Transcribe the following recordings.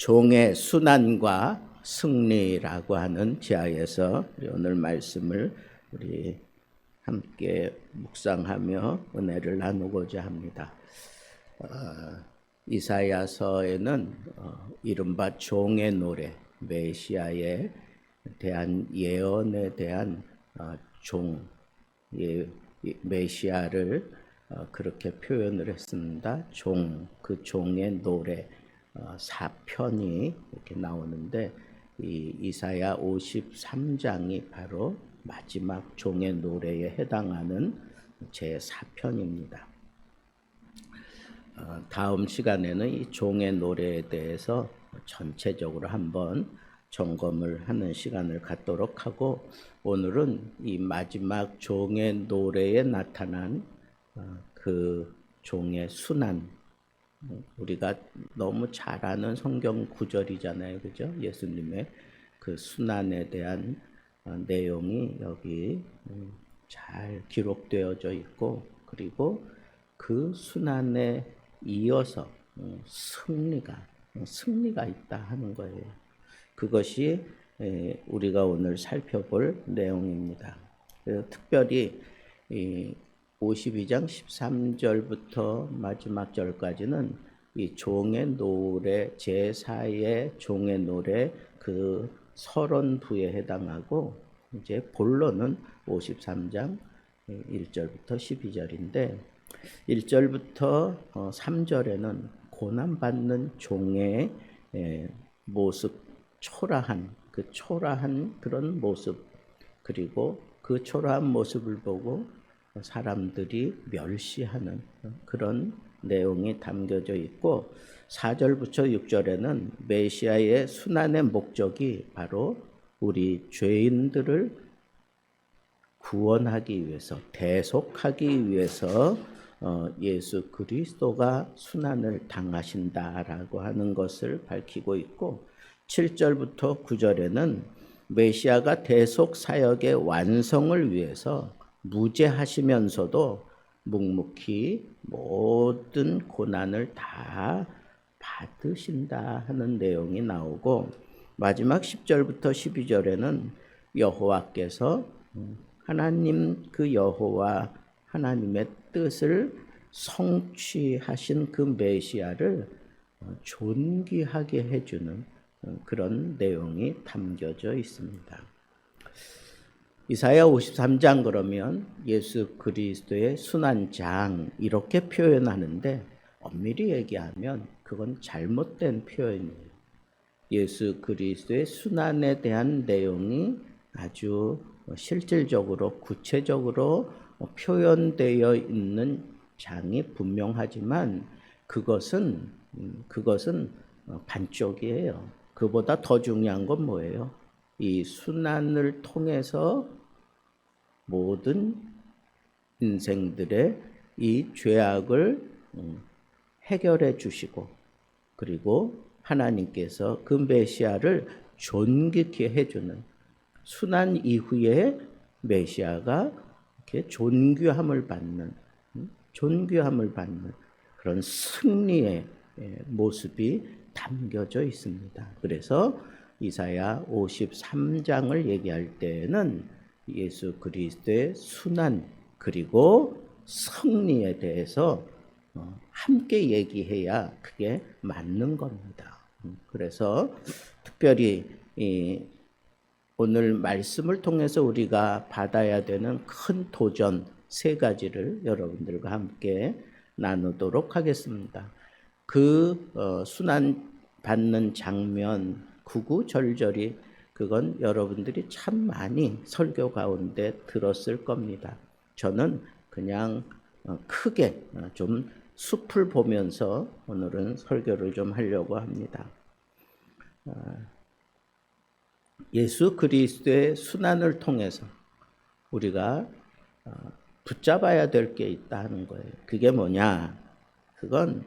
종의 순환과 승리라고 하는 지하에서 오늘 말씀을 우리 함께 묵상하며 은혜를 나누고자 합니다. 어, 이사야서에는 어, 이른바 종의 노래, 메시아에 대한 예언에 대한 어, 종, 예, 메시아를 어, 그렇게 표현을 했습니다. 종, 그 종의 노래 어, 4편이 이렇게 나오는데 이 이사야 53장이 바로 마지막 종의 노래에 해당하는 제 4편입니다. 어, 다음 시간에는 이 종의 노래에 대해서 전체적으로 한번 점검을 하는 시간을 갖도록 하고 오늘은 이 마지막 종의 노래에 나타난 어, 그 종의 순환 우리가 너무 잘 아는 성경 구절이잖아요. 그죠? 예수님의 그 순환에 대한 어, 내용이 여기 음, 잘 기록되어져 있고 그리고 그 순환에 이어서 어, 승리가 어, 승리가 있다 하는 거예요. 그것이 에, 우리가 오늘 살펴볼 내용입니다. 특별히 이 52장 13절부터 마지막 절까지는 이 종의 노래 제4의 종의 노래 그 서론부에 해당하고 이제 본론은 53장 1절부터 12절인데 1절부터 3절에는 고난 받는 종의 모습 초라한 그 초라한 그런 모습 그리고 그 초라한 모습을 보고 사람들이 멸시하는 그런 내용이 담겨져 있고 4절부터 6절에는 메시아의 순환의 목적이 바로 우리 죄인들을 구원하기 위해서 대속하기 위해서 어, 예수 그리스도가 순환을 당하신다라고 하는 것을 밝히고 있고 7절부터 9절에는 메시아가 대속 사역의 완성을 위해서 무죄하시면서도 묵묵히 모든 고난을 다 받으신다 하는 내용이 나오고 마지막 10절부터 12절에는 여호와께서 하나님 그 여호와 하나님의 뜻을 성취하신 그 메시아를 존귀하게 해주는 그런 내용이 담겨져 있습니다. 이사야 53장 그러면 예수 그리스도의 순환장 이렇게 표현하는데 엄밀히 얘기하면 그건 잘못된 표현이에요. 예수 그리스도의 순환에 대한 내용이 아주 실질적으로 구체적으로 표현되어 있는 장이 분명하지만 그것은 그것은 반쪽이에요. 그보다 더 중요한 건 뭐예요? 이 순환을 통해서 모든 인생들의 이 죄악을 음, 해결해 주시고 그리고 하나님께서 그 메시아를 존귀케 해주는 순환 이후에 메시아가 이렇게 존귀함을 받는 음, 존귀함을 받는 그런 승리의 예, 모습이 담겨져 있습니다. 그래서 이사야 53장을 얘기할 때는 예수 그리스도의 순환 그리고 승리에 대해서 어, 함께 얘기해야 그게 맞는 겁니다. 음, 그래서 특별히 오늘 말씀을 통해서 우리가 받아야 되는 큰 도전 세 가지를 여러분들과 함께 나누도록 하겠습니다. 그 어, 순환 받는 장면 구구절절히 그건 여러분들이 참 많이 설교 가운데 들었을 겁니다. 저는 그냥 어, 크게 어, 좀 숲을 보면서 오늘은 설교를 좀 하려고 합니다. 어, 예수 그리스도의 순환을 통해서 우리가 붙잡아야 될 게 있다 하는 거예요. 그게 뭐냐? 그건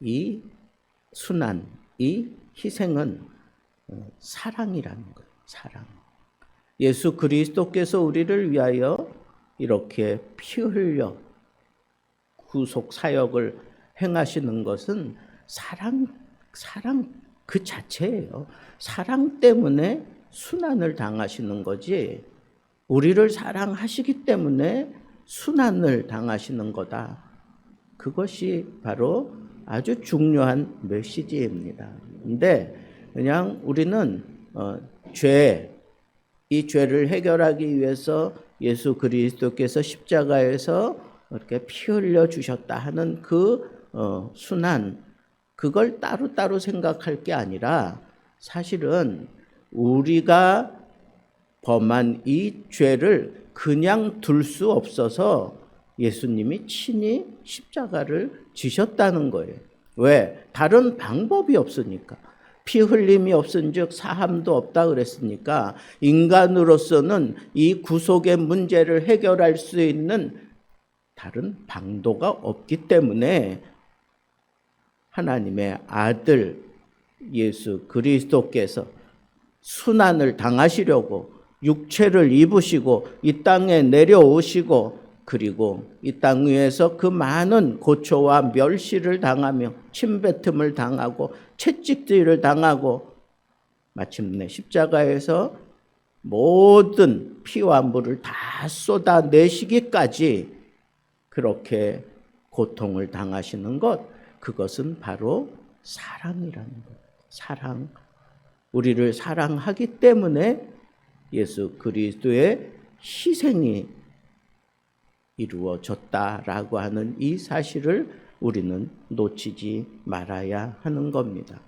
이 순환, 이 희생은 어, 사랑이라는 거예요. 사랑. 예수 그리스도께서 우리를 위하여 이렇게 피 흘려 구속 사역을 행하시는 것은 사랑 사랑 그 자체예요. 사랑 때문에 순환을 당하시는 거지. 우리를 사랑하시기 때문에 순환을 당하시는 거다. 그것이 바로 아주 중요한 메시지입니다. 근데 그냥 우리는 어, 죄, 이 죄를 해결하기 위해서 예수 그리스도께서 십자가에서 이렇게 피 흘려 주셨다 하는 그 어, 순환, 그걸 따로따로 생각할 게 아니라 사실은 우리가 범한 이 죄를 그냥 둘 수 없어서 예수님이 친히 십자가를 지셨다는 거예요. 왜? 다른 방법이 없으니까. 피 흘림이 없은즉 사함도 없다 그랬으니까 인간으로서는 이 구속의 문제를 해결할 수 있는 다른 방도가 없기 때문에 하나님의 아들 예수 그리스도께서 순환을 당하시려고 육체를 입으시고 이 땅에 내려오시고 그리고 이 땅 위에서 그 많은 고초와 멸시를 당하며 침뱉음을 당하고 채찍질을 당하고 마침내 십자가에서 모든 피와 물을 다 쏟아내시기까지 그렇게 고통을 당하시는 것 그것은 바로 사랑이라는 것. 사랑. 우리를 사랑하기 때문에 예수 그리스도의 희생이 이루어졌다라고 하는 이 사실을 우리는 놓치지 말아야 하는 겁니다.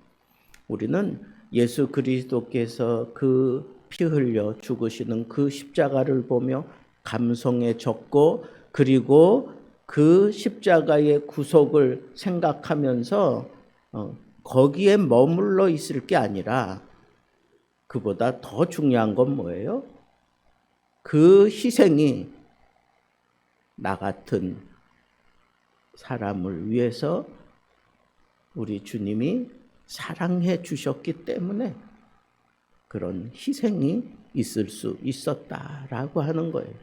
우리는 예수 그리스도께서 그 피 흘려 죽으시는 그 십자가를 보며 감성에 젖고 그리고 그 십자가의 구속을 생각하면서 어, 거기에 머물러 있을 게 아니라 그보다 더 중요한 건 뭐예요? 그 희생이 나 같은 사람을 위해서 우리 주님이 사랑해 주셨기 때문에 그런 희생이 있을 수 있었다라고 하는 거예요.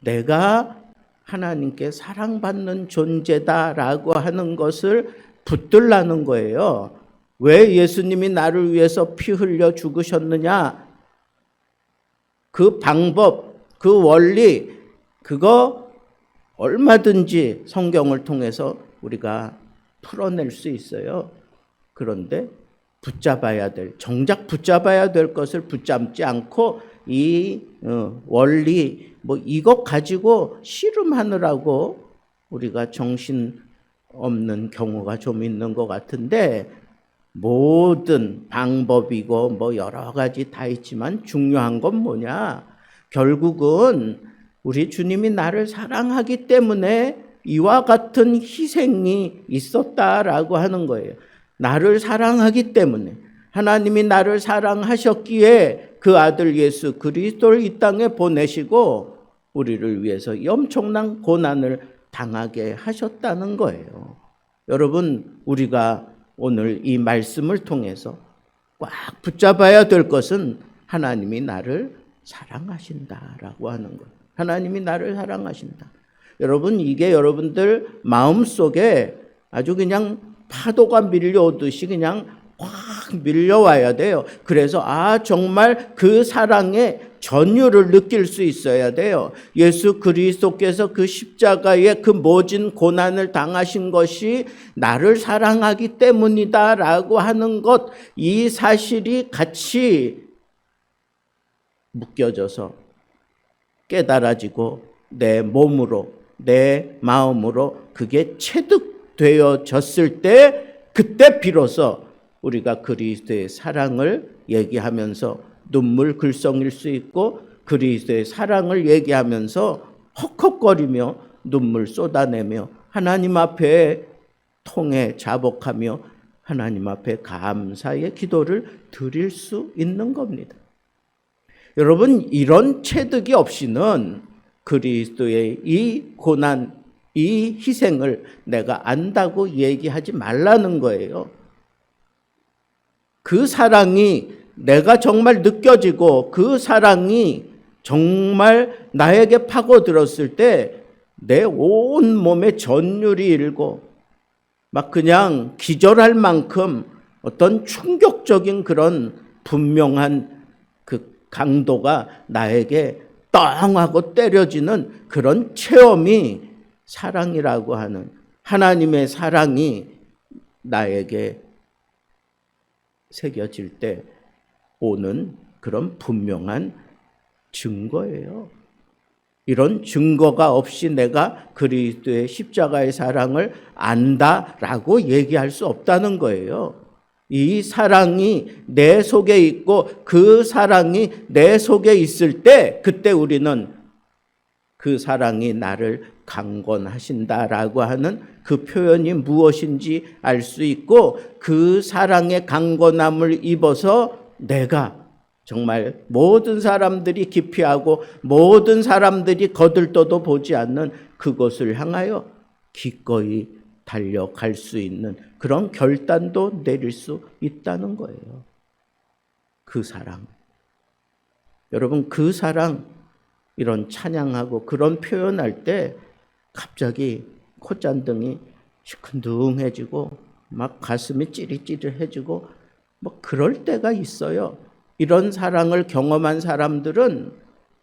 내가 하나님께 사랑받는 존재다라고 하는 것을 붙들라는 거예요. 왜 예수님이 나를 위해서 피 흘려 죽으셨느냐? 그 방법, 그 원리, 그거 얼마든지 성경을 통해서 우리가 풀어낼 수 있어요. 그런데 붙잡아야 될, 정작 붙잡아야 될 것을 붙잡지 않고 이 어, 원리, 뭐 이것 가지고 씨름하느라고 우리가 정신 없는 경우가 좀 있는 것 같은데 모든 방법이고 뭐 여러 가지 다 있지만 중요한 건 뭐냐? 결국은 우리 주님이 나를 사랑하기 때문에 이와 같은 희생이 있었다라고 하는 거예요. 나를 사랑하기 때문에 하나님이 나를 사랑하셨기에 그 아들 예수 그리스도를 이 땅에 보내시고 우리를 위해서 엄청난 고난을 당하게 하셨다는 거예요. 여러분, 우리가 오늘 이 말씀을 통해서 꽉 붙잡아야 될 것은 하나님이 나를 사랑하신다라고 하는 것. 하나님이 나를 사랑하신다. 여러분, 이게 여러분들 마음 속에 아주 그냥 파도가 밀려오듯이 그냥 확 밀려와야 돼요. 그래서 아 정말 그 사랑의 전율을 느낄 수 있어야 돼요. 예수 그리스도께서 그 십자가에 그 모진 고난을 당하신 것이 나를 사랑하기 때문이다라고 하는 것, 이 사실이 같이 묶여져서 깨달아지고 내 몸으로, 내 마음으로 그게 체득되어졌을 때 그때 비로소 우리가 그리스도의 사랑을 얘기하면서 눈물 글썽일 수 있고 그리스도의 사랑을 얘기하면서 헉헉거리며 눈물 쏟아내며 하나님 앞에 통해 자복하며 하나님 앞에 감사의 기도를 드릴 수 있는 겁니다. 여러분 이런 체득이 없이는 그리스도의 이 고난, 이 희생을 내가 안다고 얘기하지 말라는 거예요. 그 사랑이 내가 정말 느껴지고 그 사랑이 정말 나에게 파고들었을 때 내 온 몸에 전율이 일고 막 그냥 기절할 만큼 어떤 충격적인 그런 분명한 그 강도가 나에게 땅 하고 때려지는 그런 체험이 사랑이라고 하는 하나님의 사랑이 나에게 새겨질 때 오는 그런 분명한 증거예요. 이런 증거가 없이 내가 그리스도의 십자가의 사랑을 안다라고 얘기할 수 없다는 거예요. 이 사랑이 내 속에 있고 그 사랑이 내 속에 있을 때 그때 우리는 그 사랑이 나를 강권하신다라고 하는 그 표현이 무엇인지 알 수 있고 그 사랑의 강권함을 입어서 내가 정말 모든 사람들이 기피하고 모든 사람들이 거들떠도 보지 않는 그것을 향하여 기꺼이 달려갈 수 있는 그런 결단도 내릴 수 있다는 거예요. 그 사랑. 여러분, 그 사랑, 이런 찬양하고 그런 표현할 때 갑자기 콧잔등이 시큰둥해지고 막 가슴이 찌릿찌릿해지고 뭐 그럴 때가 있어요. 이런 사랑을 경험한 사람들은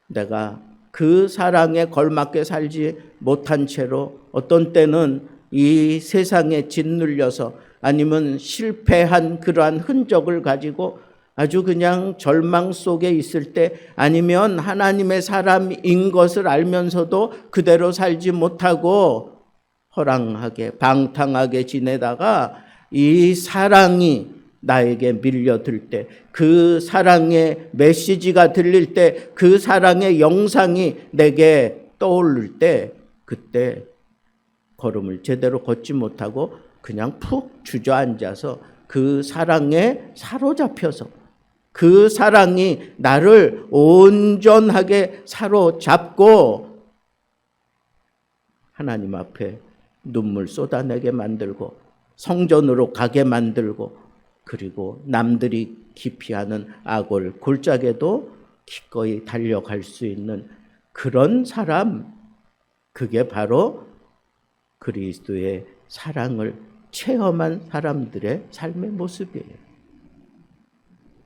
내가 그 사랑에 걸맞게 살지 못한 채로 어떤 때는 이 세상에 짓눌려서 아니면 실패한 그러한 흔적을 가지고 아주 그냥 절망 속에 있을 때 아니면 하나님의 사람인 것을 알면서도 그대로 살지 못하고 허랑하게 방탕하게 지내다가 이 사랑이 나에게 밀려들 때, 그 사랑의 메시지가 들릴 때, 그 사랑의 영상이 내게 떠오를 때, 그때 걸음을 제대로 걷지 못하고 그냥 푹 주저앉아서 그 사랑에 사로잡혀서 그 사랑이 나를 온전하게 사로잡고 하나님 앞에 눈물 쏟아내게 만들고 성전으로 가게 만들고 그리고 남들이 기피하는 악을 골짜기에도 기꺼이 달려갈 수 있는 그런 사람, 그게 바로 그리스도의 사랑을 체험한 사람들의 삶의 모습이에요.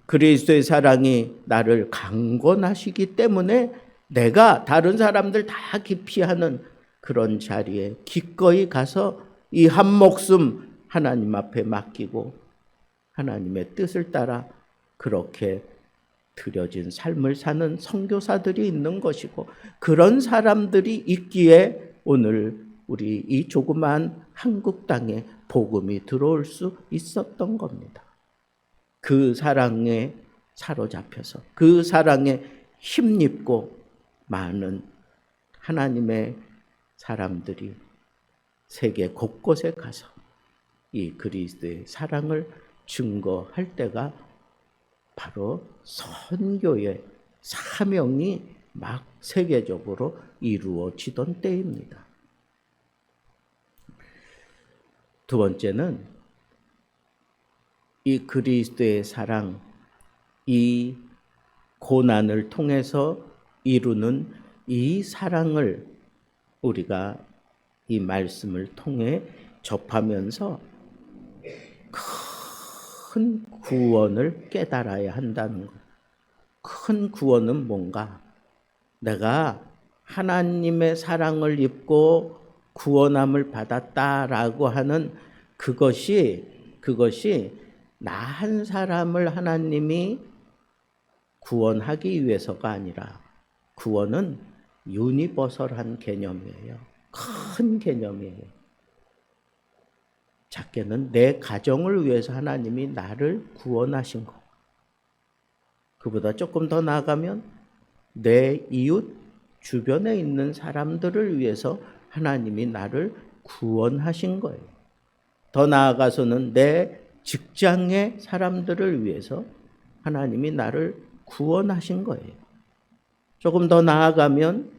그리스도의 사랑이 나를 강권하시기 때문에 내가 다른 사람들 다 기피하는 그런 자리에 기꺼이 가서 이 한 목숨 하나님 앞에 맡기고 하나님의 뜻을 따라 그렇게 드려진 삶을 사는 선교사들이 있는 것이고 그런 사람들이 있기에 오늘 우리 이 조그만 한국 땅에 복음이 들어올 수 있었던 겁니다. 그 사랑에 사로잡혀서 그 사랑에 힘입고 많은 하나님의 사람들이 세계 곳곳에 가서 이 그리스도의 사랑을 증거할 때가 바로 선교의 사명이 막 세계적으로 이루어지던 때입니다. 두 번째는 이 그리스도의 사랑, 이 고난을 통해서 이루는 이 사랑을 우리가 이 말씀을 통해 접하면서 큰 구원을 깨달아야 한다는 것. 큰 구원은 뭔가? 내가 하나님의 사랑을 입고 구원함을 받았다라고 하는 그것이 그것이 나 한 사람을 하나님이 구원하기 위해서가 아니라 구원은 유니버설한 개념이에요. 큰 개념이에요. 작게는 내 가정을 위해서 하나님이 나를 구원하신 것. 그보다 조금 더 나아가면 내 이웃 주변에 있는 사람들을 위해서 하나님이 나를 구원하신 거예요. 더 나아가서는 내 직장의 사람들을 위해서 하나님이 나를 구원하신 거예요. 조금 더 나아가면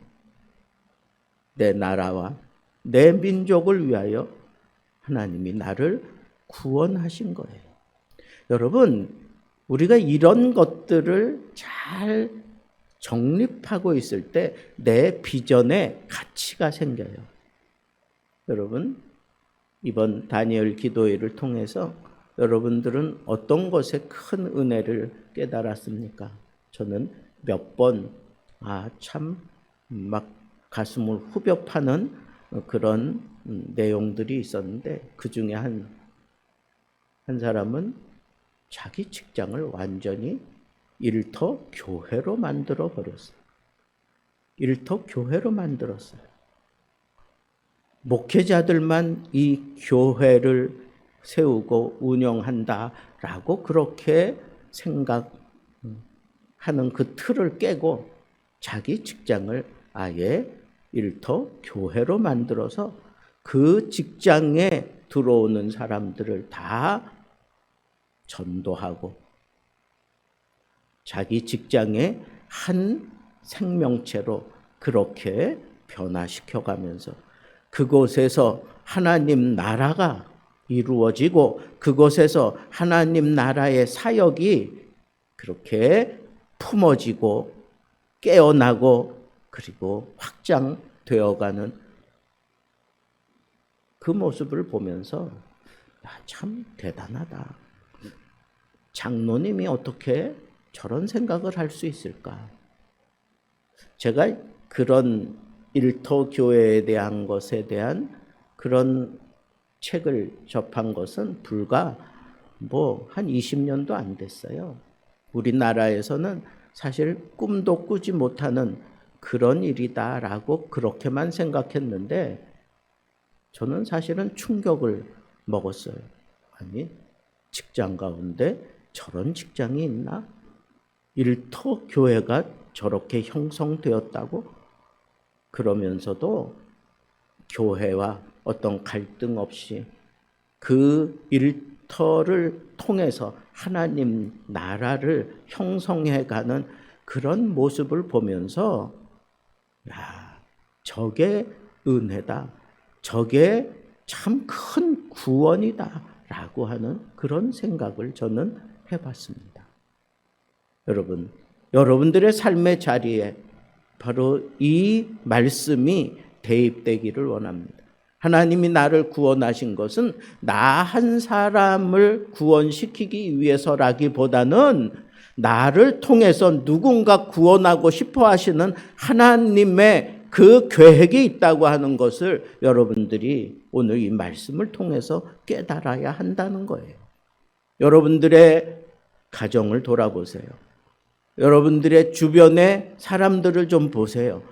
내 나라와 내 민족을 위하여 하나님이 나를 구원하신 거예요. 여러분, 우리가 이런 것들을 잘 정립하고 있을 때 내 비전에 가치가 생겨요. 여러분, 이번 다니엘 기도회를 통해서 여러분들은 어떤 것에 큰 은혜를 깨달았습니까? 저는 몇 번, 아, 참, 막 가슴을 후벼 파는 그런 음, 내용들이 있었는데 그 중에 한, 한 사람은 자기 직장을 완전히 일터 교회로 만들어 버렸어요. 일터 교회로 만들었어요. 목회자들만 이 교회를 세우고 운영한다라고 그렇게 생각하는 그 틀을 깨고 자기 직장을 아예 일터 교회로 만들어서 그 직장에 들어오는 사람들을 다 전도하고 자기 직장의 한 생명체로 그렇게 변화시켜 가면서 그곳에서 하나님 나라가 이루어지고 그곳에서 하나님 나라의 사역이 그렇게 품어지고 깨어나고 그리고 확장되어가는 그 모습을 보면서 야, 참 대단하다. 장로님이 어떻게 저런 생각을 할 수 있을까? 제가 그런 일터 교회에 대한 것에 대한 그런 책을 접한 것은 불과 뭐 한 20년도 안 됐어요. 우리나라에서는 사실 꿈도 꾸지 못하는 그런 일이다라고 그렇게만 생각했는데 저는 사실은 충격을 먹었어요. 아니, 직장 가운데 저런 직장이 있나? 일터 교회가 저렇게 형성되었다고? 그러면서도 교회와 어떤 갈등 없이 그 일터를 통해서 하나님 나라를 형성해 가는 그런 모습을 보면서 야, 저게 은혜다. 저게 참 큰 구원이다. 라고 하는 그런 생각을 저는 해 봤습니다. 여러분, 여러분들의 삶의 자리에 바로 이 말씀이 대입되기를 원합니다. 하나님이 나를 구원하신 것은 나 한 사람을 구원시키기 위해서라기보다는 나를 통해서 누군가 구원하고 싶어 하시는 하나님의 그 계획이 있다고 하는 것을 여러분들이 오늘 이 말씀을 통해서 깨달아야 한다는 거예요. 여러분들의 가정을 돌아보세요. 여러분들의 주변의 사람들을 좀 보세요.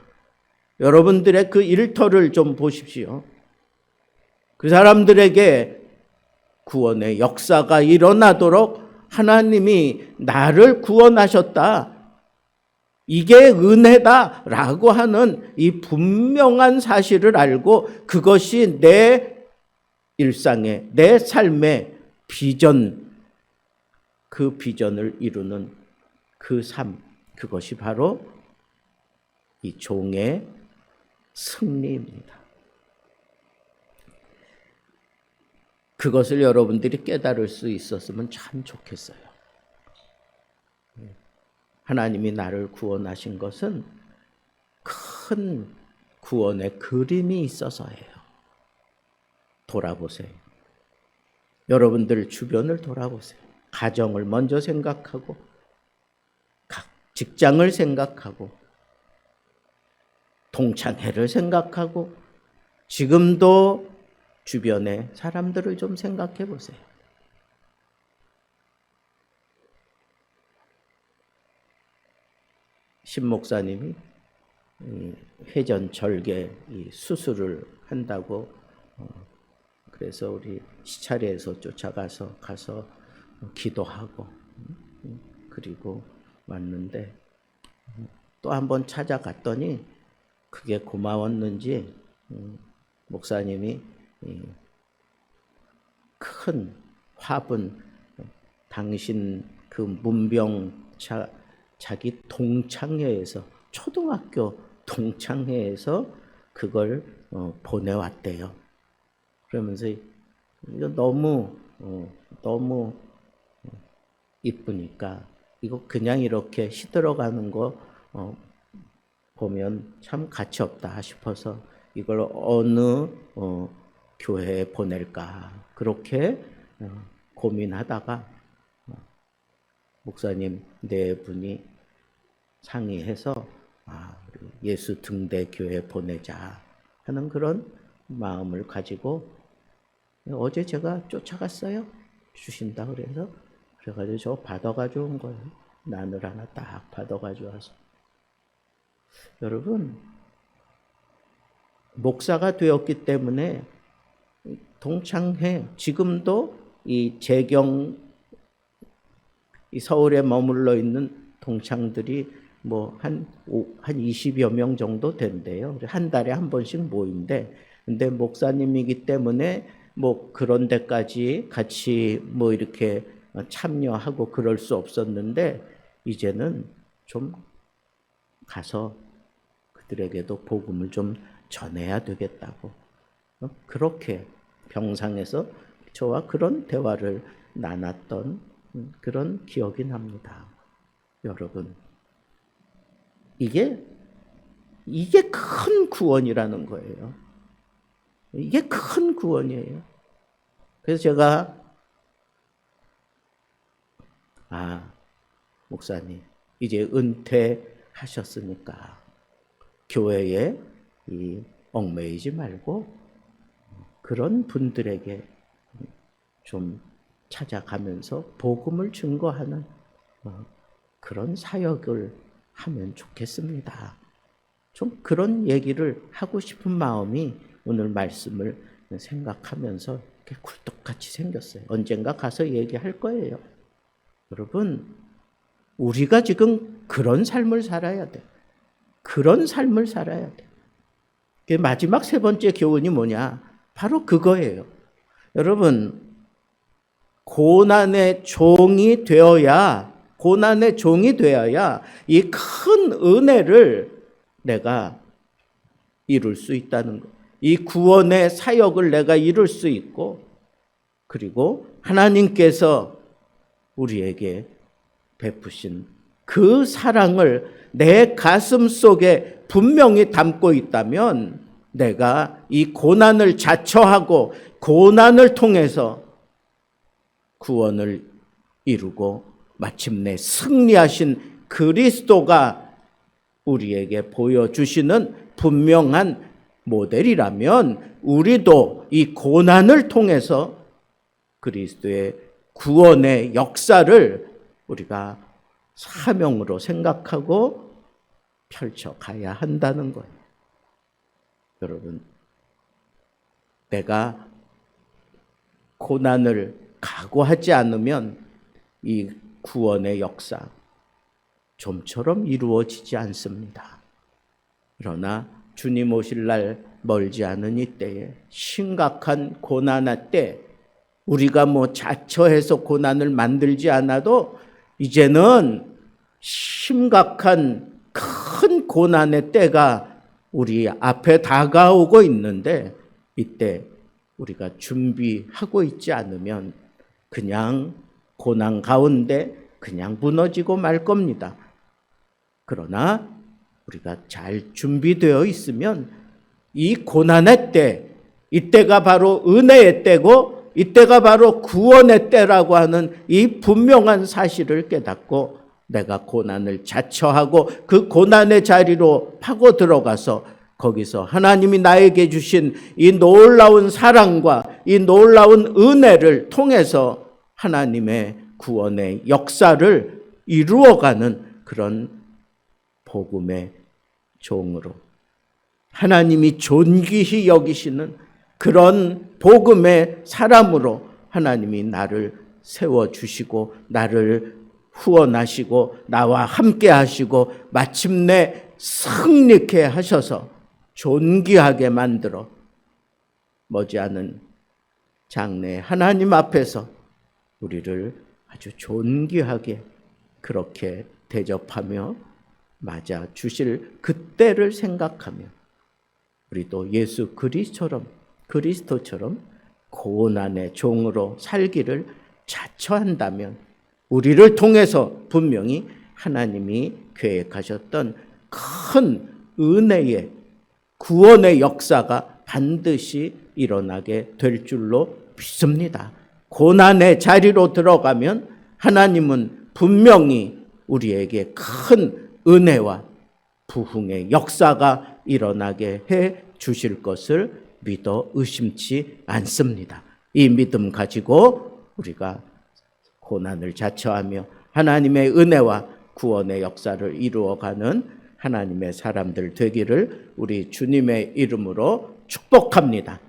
여러분들의 그 일터를 좀 보십시오. 그 사람들에게 구원의 역사가 일어나도록 하나님이 나를 구원하셨다. 이게 은혜다라고 하는 이 분명한 사실을 알고 그것이 내 일상의, 내 삶의 비전, 그 비전을 이루는 그 삶, 그것이 바로 이 종의 승리입니다. 그것을 여러분들이 깨달을 수 있었으면 참 좋겠어요. 하나님이 나를 구원하신 것은 큰 구원의 그림이 있어서예요. 돌아보세요. 여러분들 주변을 돌아보세요. 가정을 먼저 생각하고, 직장을 생각하고, 동창회를 생각하고, 지금도 주변의 사람들을 좀 생각해 보세요. 신 목사님이 회전 절개 수술을 한다고 어, 그래서 우리 시차례에서 쫓아가서 가서 기도하고 그리고 왔는데 또 한 번 찾아갔더니 그게 고마웠는지 목사님이 큰 화분 당신 그 문병 자, 자기 동창회에서 초등학교 동창회에서 그걸 어, 보내왔대요. 그러면서 이거 너무 어, 너무 이쁘니까 이거 그냥 이렇게 시들어가는 거 어, 보면 참 가치 없다 싶어서 이걸 어느 어, 교회에 보낼까 그렇게 어, 고민하다가 어, 목사님 네 분이 상의해서 아, 예수 등대 교회 보내자 하는 그런 마음을 가지고 어제 제가 쫓아갔어요. 주신다 그래서 그래가지고 저 받아가지고 온 거예요. 난을 하나 딱 받아가지고 와서 여러분 목사가 되었기 때문에 동창회 지금도 이 재경 이 서울에 머물러 있는 동창들이 뭐 한 한 20여 명 정도 된대요. 한 달에 한 번씩 모인대. 근데 목사님이기 때문에 뭐 그런 데까지 같이 뭐 이렇게 참여하고 그럴 수 없었는데 이제는 좀 가서 그들에게도 복음을 좀 전해야 되겠다고 어? 그렇게 병상에서 저와 그런 대화를 나눴던 음, 그런 기억이 납니다. 여러분 이게 이게 큰 구원이라는 거예요. 이게 큰 구원이에요. 그래서 제가 아 목사님 이제 은퇴하셨으니까 교회에 이 얽매이지 말고 그런 분들에게 좀 찾아가면서 복음을 증거하는 어, 그런 사역을 하면 좋겠습니다. 좀 그런 얘기를 하고 싶은 마음이 오늘 말씀을 생각하면서 이렇게 굴뚝같이 생겼어요. 언젠가 가서 얘기할 거예요. 여러분, 우리가 지금 그런 삶을 살아야 돼. 그런 삶을 살아야 돼. 그 마지막 세 번째 교훈이 뭐냐? 바로 그거예요. 여러분, 고난의 종이 되어야, 고난의 종이 되어야 이 큰 은혜를 내가 이룰 수 있다는 것. 이 구원의 사역을 내가 이룰 수 있고, 그리고 하나님께서 우리에게 베푸신 그 사랑을 내 가슴 속에 분명히 담고 있다면 내가 이 고난을 자처하고 고난을 통해서 구원을 이루고 마침내 승리하신 그리스도가 우리에게 보여주시는 분명한 모델이라면 우리도 이 고난을 통해서 그리스도의 구원의 역사를 우리가 사명으로 생각하고 펼쳐가야 한다는 거예요. 여러분, 내가 고난을 각오하지 않으면 이 구원의 역사 좀처럼 이루어지지 않습니다. 그러나 주님 오실 날 멀지 않은 이 때에 심각한 고난의 때 우리가 뭐 자처해서 고난을 만들지 않아도 이제는 심각한 큰 고난의 때가 우리 앞에 다가오고 있는데 이때 우리가 준비하고 있지 않으면 그냥 고난 가운데 그냥 무너지고 말 겁니다. 그러나 우리가 잘 준비되어 있으면 이 고난의 때, 이때가 바로 은혜의 때고 이때가 바로 구원의 때라고 하는 이 분명한 사실을 깨닫고 내가 고난을 자처하고 그 고난의 자리로 파고 들어가서 거기서 하나님이 나에게 주신 이 놀라운 사랑과 이 놀라운 은혜를 통해서 하나님의 구원의 역사를 이루어가는 그런 복음의 종으로 하나님이 존귀히 여기시는 그런 복음의 사람으로 하나님이 나를 세워 주시고 나를 후원하시고 나와 함께 하시고 마침내 승리케 하셔서 존귀하게 만들어 머지않은 장래 하나님 앞에서 우리를 아주 존귀하게 그렇게 대접하며 맞아 주실 그때를 생각하며 우리도 예수 그리스처럼 그리스도처럼 고난의 종으로 살기를 자처한다면 우리를 통해서 분명히 하나님이 계획하셨던 큰 은혜의 구원의 역사가 반드시 일어나게 될 줄로 믿습니다. 고난의 자리로 들어가면 하나님은 분명히 우리에게 큰 은혜와 부흥의 역사가 일어나게 해 주실 것을 믿어 의심치 않습니다. 이 믿음 가지고 우리가 고난을 자처하며 하나님의 은혜와 구원의 역사를 이루어가는 하나님의 사람들 되기를 우리 주님의 이름으로 축복합니다.